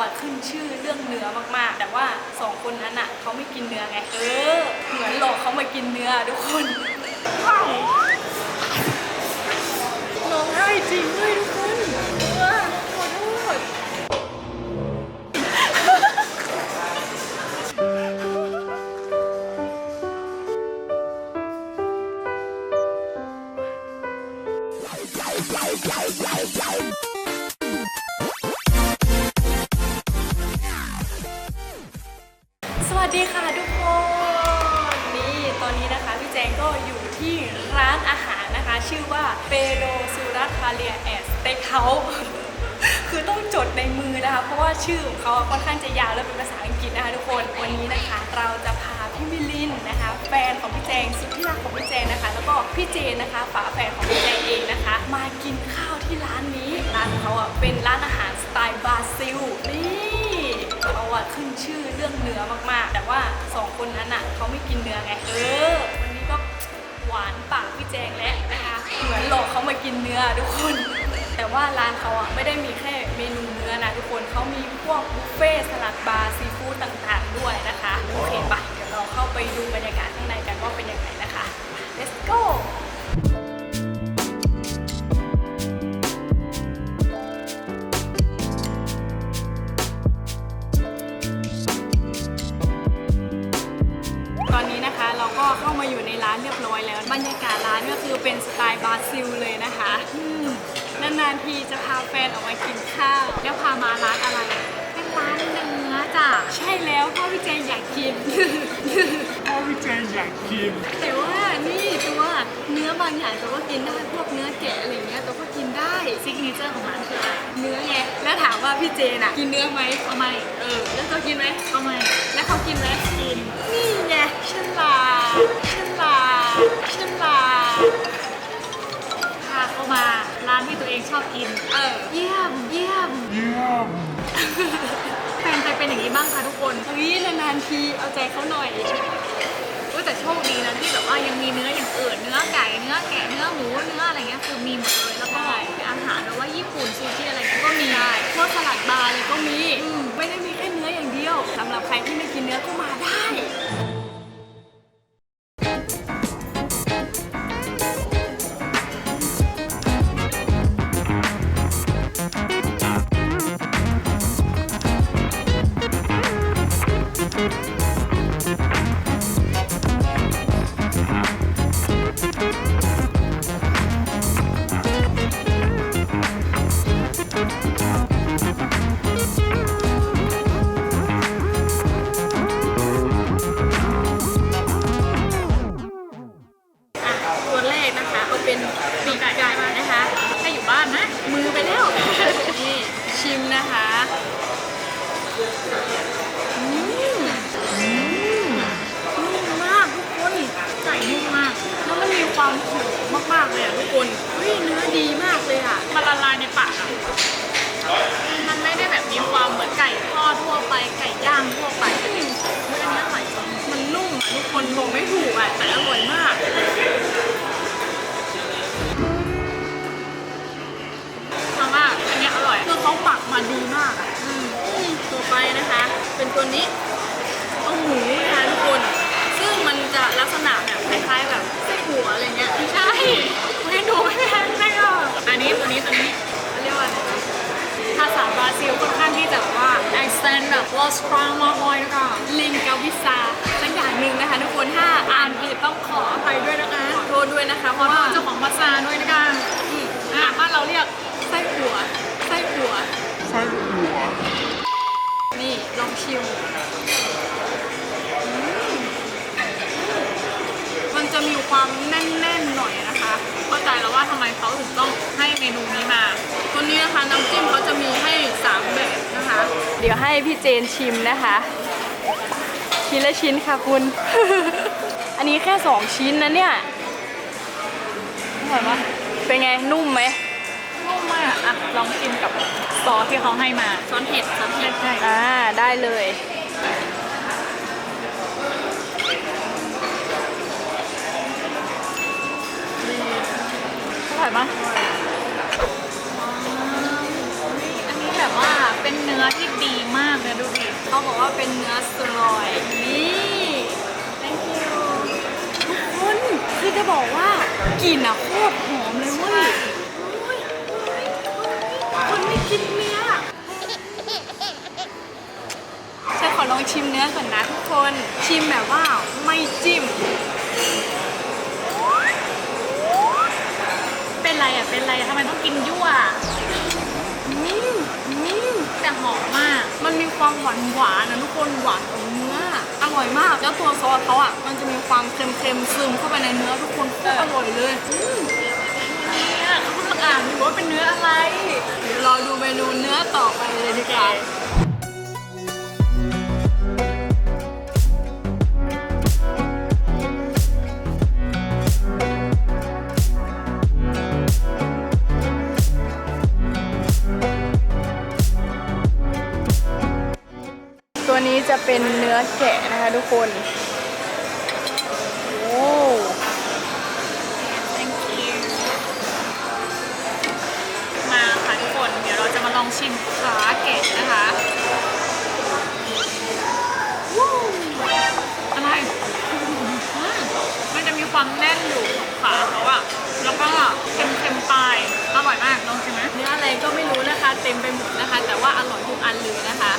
อะขึ้นชื่อเรื่องเนื้อมากๆ แต่ว่าสองคนนั้นอะเขาไม่กินเนื้อไง เออ เหมือนหลอกเขามากินเนื้อทุกคน น้องไห้จริงด้วย เต็กเฮาคือต้องจดในมือนะคะ เพราะว่าชื่อของเขาค่อนข้างจะยาวและเป็นภาษาอังกฤษนะคะทุกคน วันนี้นะคะ เราจะพาพี่มิลินนะคะ แฟนของพี่แจงสุดที่รักของพี่แจงนะคะ แล้วก็พี่เจนนะคะ ฝาแฝดของพี่แจงเองนะคะ มากินข้าวที่ร้านนี้ร้านเขาอะเป็นร้านอาหารสไตล์บราซิลนี่เขาอะขึ้นชื่อเรื่องเนื้อมากๆ แต่ว่าสองคนนั้นอะเขาไม่กินเนื้อไงเออวันนี้ก็หวานปากพี่แจงแล้วนะคะ เหมือนหลอกเขามากินเนื้อทุกคน แต่ว่าร้านเขาอะไม่ได้มีแค่เมนูเนื้อนะทุกคนเขามีพวกบุฟเฟ่สลัดบาร์ซีฟู้ดต่างๆ ด้วยนะคะ โอเคปะเดี๋ยวเราเข้าไปดูบรรยากาศข้างในกันว่าเป็น นออกมากินข้าว แล้วพามาร้านอะไรเป็นร้านเนื้อจ้ะใช่แล้วพ่อพี่เจนอยากกิน พ่อพี่เจนอยากกิน แต่ว่านี่ตัวเนื้อบางอย่างตัวก็กินได้พวกเนื้อแกะอะไรอย่างเงี้ยตัวก็กินได้ซิกเนเจอร์ของร้านคืออะไรเนื้อไงแล้วถามว่าพี่เจนอะกินเนื้อไหมก็ไม่เออแล้วตัวกินไหมก็ไม่แล้วเขากินไหมกินนี่ไงฉลาดฉลาดฉลาดพาเข้ามา ร้านที่ตัวเองชอบกิน เออ เยี่ยม เยี่ยม เยี่ยมแฟนใจเป็นอย่างนี้บ้างคะทุกคนเฮ้ยนานๆทีเอาใจเขาหน่อยเว้ยแต่โชคดีนะที่แบบว่ายังมีเนื้ออย่างอื่นเนื้อไก่เนื้อแกะเนื้อหมูเนื้ออะไรเงี้ยคือมีหมดเลยแล้วก็อาหารแบบว่าญี่ปุ่นซูชิอะไรเงี้ยก็มีใช่พวกสลัดบาร์เลยก็มีอืมไม่ได้มีแค่เนื้ออย่างเดียวสำหรับใครที่ไม่กินเนื้อก็มาได้ ความหอมมากๆเลยอะทุกคนเฮ้ยเนื้อดีมากเลยอะ มันละลายในปากอะมันไม่ได้แบบมีความเหมือนไก่ทอดทั่วไปไก่ย่างทั่วไปเฮ้ยอันนี้อร่อยจริงมันนุ่มอะทุกคนบอกไม่ถูกอะแต่อร่อยมาก accent แบบ lost strong มากเลยนะคะลิงกาวิซาสักอย่างหนึ่งนะคะทุกคนถ้าอ่านผิดต้องขออภัยด้วยนะคะขอโทษด้วยนะคะเพขอราะโทว่าษเจ้าของภาษาด้วยนะคะอืมอะบ้านเราเรียกไส้หัวไส้หัวไส้หัวนี่ลองชิมอืมมันจะมีความแน่นๆหน่อยนะคะเข้าใจแล้วว่าทำไมเขาถึงต้องให้เมนูนี้มาตัวนี้นะคะน้ำจิ้มเขาจะมีให้ 3 แบบ นะคะ เดี๋ยวให้พี่เจนชิมนะคะ ชิ้นละชิ้นค่ะคุณ อันนี้แค่2ชิ้นนะเนี่ยอร่อยปะเป็นไงนุ่มไหมนุ่มมากอะลองชิมกับซอสที่เขาให้มาซอสเห็ดซอสเห็ดใช่อ่าได้เลยอร่อยปะ อันนี้แบบว่าเป็นเนื้อที่ดีมมากเลยดูดิเขาบอกว่าเป็นเนื้อสลอยนี่ thank you ทุกคนคือจะบอกว่ากลิ่นอะโคตรหอมเลยเว้ยโอ้ยคนไม่กินเนื้อฉันขอลองชิมเนื้อก่อนนะทุกคนชิมแบบว่าไม่จิ้ม เป็นไรอะเป็นไรอะทำไมต้องกินยั่วอืมอืม แต่หอมมาก มันมีความหวานหวานๆนะทุกคนหวานของเนื้อ อร่อยมาก แล้วตัวซอสเขาอะ มันจะมีความเค็มๆซึมเข้าไปในเนื้อทุกคนโคตรอร่อยเลยอืมเนี่ยเขากำลังอ่านอยู่ว่าเป็นเนื้ออะไร เดี๋ยวเราดูเมนูเนื้อต่อไปเลยดีกว่า นเนื้อแกะนะคะทุกคน โอ้ thank you มาค่ะทุกคน เดี๋ยวเราจะมาลองชิมขาแกะนะคะวู้อะไรอืมมันจะมีความแน่นอยู่ของขาเขาอะแล้วก็เค็มๆปลายอร่อยมากลองชิมไหมเนื้ออะไรก็ไม่รู้นะคะ เต็มไปหมดนะคะ แต่ว่าอร่อยทุกอันเลยนะคะ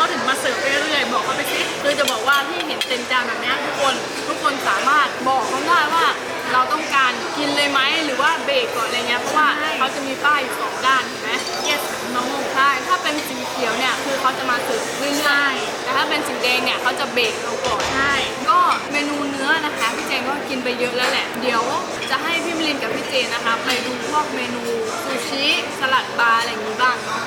เขาถึงมาเสิร์ฟเรื่อยๆบอกเขาไปสิคือจะบอกว่าที่เห็นเต็มจานแบบเนี้ยทุกคนทุกคนสามารถบอกเขาได้ว่าเราต้องการกินเลยไหมหรือว่าเบรกก่อนอะไรเงี้ยเพราะว่าใช่เขาจะมีป้ายอยู่สองด้านเห็นไหม yes no ใช่ถ้าเป็นสีเขียวเนี่ยคือเขาจะมาเสิร์ฟเรื่ใช่อยๆแต่ถ้าเป็นสีแดงเนี่ยเขาจะเบรกเราก่อนใช่ก็เมนูเนื้อนะคะพี่เจนก็กินไปเยอะแล้วแหละ เดี๋ยวจะให้พี่มิลินกับพี่เจนนะคะ ไปดูพวกเมนูซูชิสลัดบาร์อะไรอย่างนี้บ้างเนาะ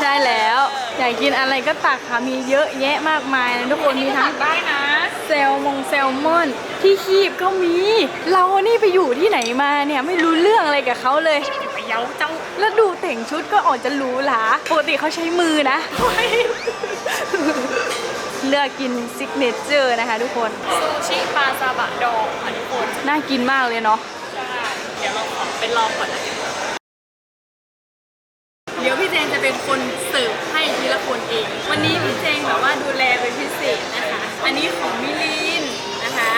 ใช่แล้ว อยากกินอะไรก็ตักค่ะ มีเยอะแยะมากมายเลยทุกคนมีทั้งได้นะแซลมงแซลมอน ที่คีบก็มี เรานี่ไปอยู่ที่ไหนมาเนี่ยไม่รู้เรื่องอะไรกับเขาเลยไปเย้าเจ้า แล้วดูแต่งชุดก็ออกจะหรูหราปกติเขาใช้มือนะ เลือกกินซิกเนเจอร์นะคะทุกคนซูชิปลาซาบะดองค่ะทุกคนน่ากินมากเลยเนาะใช่เดี๋ยวเราขอเป็นลองก่อนนะเดี๋ยวพี่เจ นจะเป็นคนเสิร์ฟให้ทีละคนเอง วันนี้พี่เจนแบบว่าดูแลเป็นพิเศษนะคะ อันนี้ของมิลินนะคะ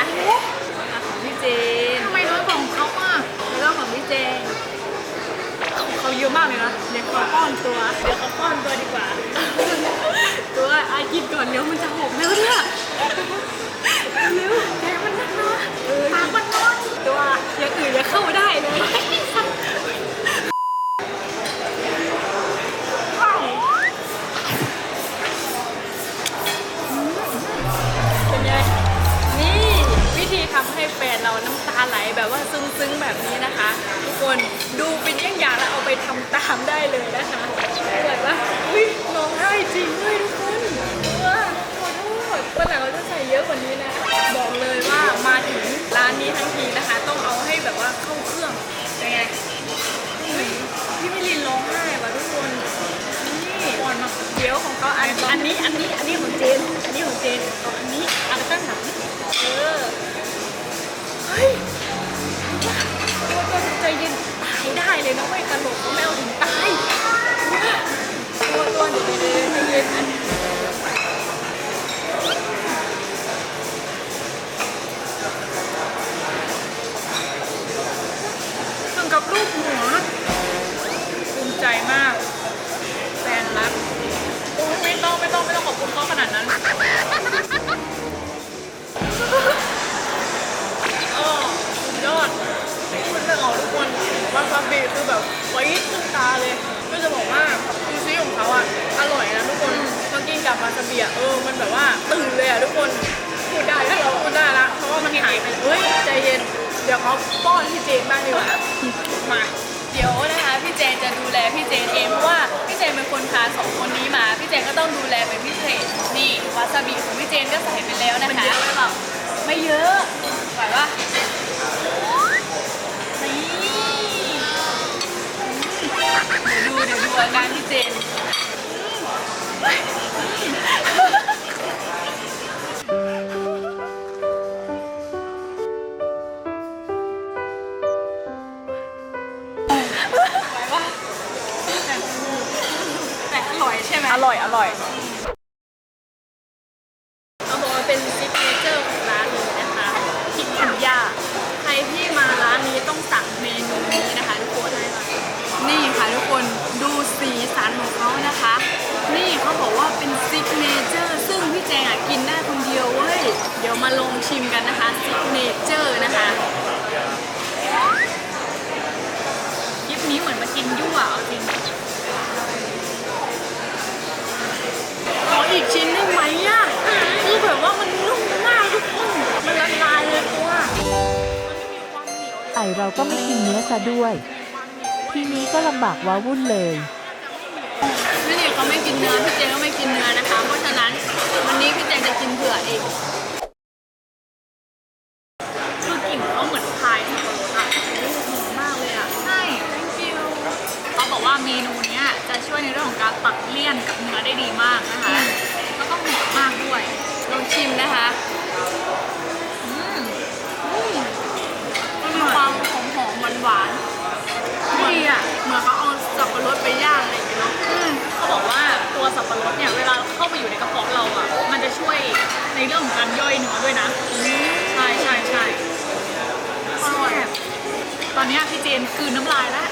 อะของพี่เจนทำไมน้อยของเขาอะแล้วก็ของพี่เจนของเขาเยอะมากเลยนะเดี๋ยวขอป้อนตัว เดี๋ยวขอป้อนตัวดีกว่า ตัวอากินก่อนเดี๋ยวมันจะหกแล้วเนี่ยเร็วแกมันนัก อันอันนี้อันนี้อันนี้ของเจนอันนี้ของเจนเอาอันนี้อันข้งหลังเออเฮ้ยตัวใจเย็นตายได้เลยนะไม่ตลกก็ไม่เอาถึงตายตัวตัวเดี๋ยวเลย วาซาบิอะเออมันแบบว่าตื่นเลยอะทุกคนพูดได้ถ้าเราพูดได้ละเพราะว่ามันหายไปเฮ้ยใจเย็นเดี๋ยวเขาป้อนพี่เจนบ้างดีกว่ามาเดี๋ยวนะคะพี่เจนจะดูแลพี่เจนเองเพราะว่าพี่เจนเป็นคนพาสองคนนี้มา พี่เจนก็ต้องดูแลเป็นพิเศษนี่วาซาบิของพี่เจนก็ใส่ไปแล้วนะคะมันเยอะหรือเปล่าไม่เยอะไหวปะนี่เดี๋ยวดูเดี๋ยวดูอาการพี่เจน ร่อยอเขาบอกว่าเป็นซิกเนเจอร์ของร้านเลยนะคะคิดคันย่าใครที่มาร้านนี้ต้องสั่งเมนูนี้นะคะทุกคนนี่ค่ะทุกคนดูสีสันของเขานะคะ นี่เขาบอกว่าเป็นซิกเนเจอร์ซึ่งพี่แจงอะกินได้คนเดียวเว้ย เดี๋ยวมาลองชิมกันนะคะซิกเนเจอร์นะคะคลิปนี้เหมือนมากินยั่วเอาจริง ออีกชิ้นได้ไหมอะคือแบบว่ามันนุ่มมากทุกคนมันละลายเลยตัวมันไม่มีความเหนียวเลยไอเราก็ไม่กินเนื้อซะด้วย ทีนี้ก็ลำบากว้าวุ่นเลย พี่นี่เขาไม่กินเนื้อพี่เจงก็ไม่กินเนื้อนะคะ เพราะฉะนั้นวันนี้พี่เจงจะกินเผื่อเองคือกลิ่นเขาเหมือนพายสับปะรดอะหอมมากเลยอะใช่ thank you เขาบอกว่าเมนูเนี้ยจะช่วยในเรื่องของการตัดเลี่ยนกับเนื้อได้ดีมากนะคะ วย ลองชิมนะคะอืมอืมมันมีความหอมหอมหวานหวานๆดีอะ เหมือนเขาเอาสับปะรดไปย่างอะไรอย่างเงี้ยเนาะอืมเขาบอกว่าตัวสับปะรดเนี่ยเวลาเข้าไปอยู่ในกระเพาะเราอะ มันจะช่วยในเรื่องของการย่อยเนื้อด้วยนะ ใช่ใช่ใช่อร่อย ตอนเนี้ยพี่เจนกลืนน้ำลายแล้ว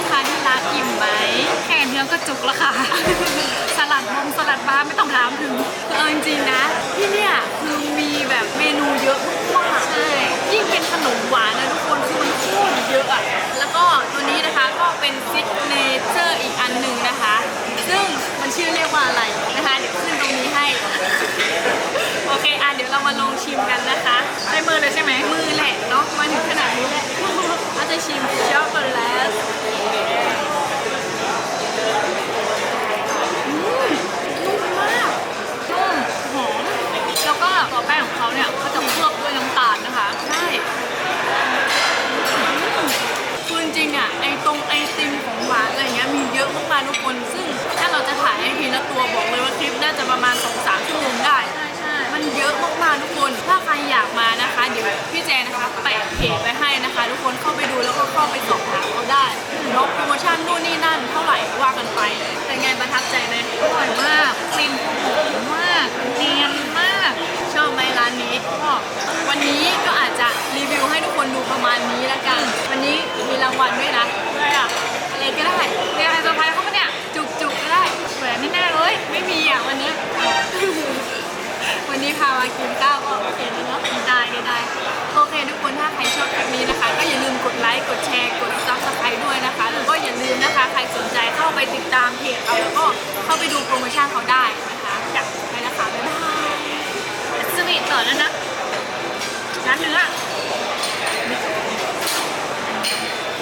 เป็นไงบ้างคะที่ร้านอิ่มไหมแค่เนื้อก็จุกแล้วค่ะ สลัดมงสลัดบาร์ไม่ต้องถามถึงคือเอาจริงๆนะ ที่เนี่ยคือมีแบบเมนูเยอะมากใช่ยิ่งเป็นขนมหวานนะทุกคนคือมันโคตรเยอะอะแล้วก็ตัวนี้นะคะก็เป็นซิกเนเจอร์อีกอันหนึ่งนะคะ ซึ่งมันชื่อเรียกว่าอะไรนะคะเดี๋ยวขึ้นตรงนี้ให้โอ เคอะเดี๋ยวเรามาลองชิมกันนะคะใช้มือเลยใช่ไหมมือแหละเนาะมาถึงขนาดนี้แหละเราจะชิมช็อกโกแลตอืมนุ่มมากนุ่มหอมแล้วก็ตัวแป้งของเขาเนี่ยเขาจะเคลือบด้วยน้ำตาลนะคะใช่อืมคือจริงๆอะไอตรงไอติมของหวานอะไรเงี้ยมีเยอะมากๆทุกคนซึ่งถ้าเราจะถ่ายให้ทีละตัวบอกเลยว่าคลิปน่าจะ ให้นะคะ ทุกคนเข้าไปดูแล้วก็เข้าไปสอบถามเขาได้เนาะโปรโมชั่นนู่นนี่นั่นเท่าไหร่ว่ากันไปเป็นไงประทับใจไหมอร่อยมากครีมมมากเนียนมาก ชอบไหมร้านนี้ชอบวันนี้ก็อาจจะรีวิวให้ทุกคนดูประมาณนี้ละกัน วันนี้มีรางวัลด้วยนะอะไรอะอะไรก็ได้เรียกอะไรเซอร์ไพร์เขาปะเนี่ย ดไลค์กดแชร์กด subscribe ด้วยนะคะแล้วก็อย่าลืมนะคะ ใครสนใจเข้าไปติดตามเพจเขาแล้วก็เข้าไปดูโปรโมชั่นเขาได้นะคะจับไปนะคะบ๊ายบายสวีทต่อแล้วนะร้านเนื้อ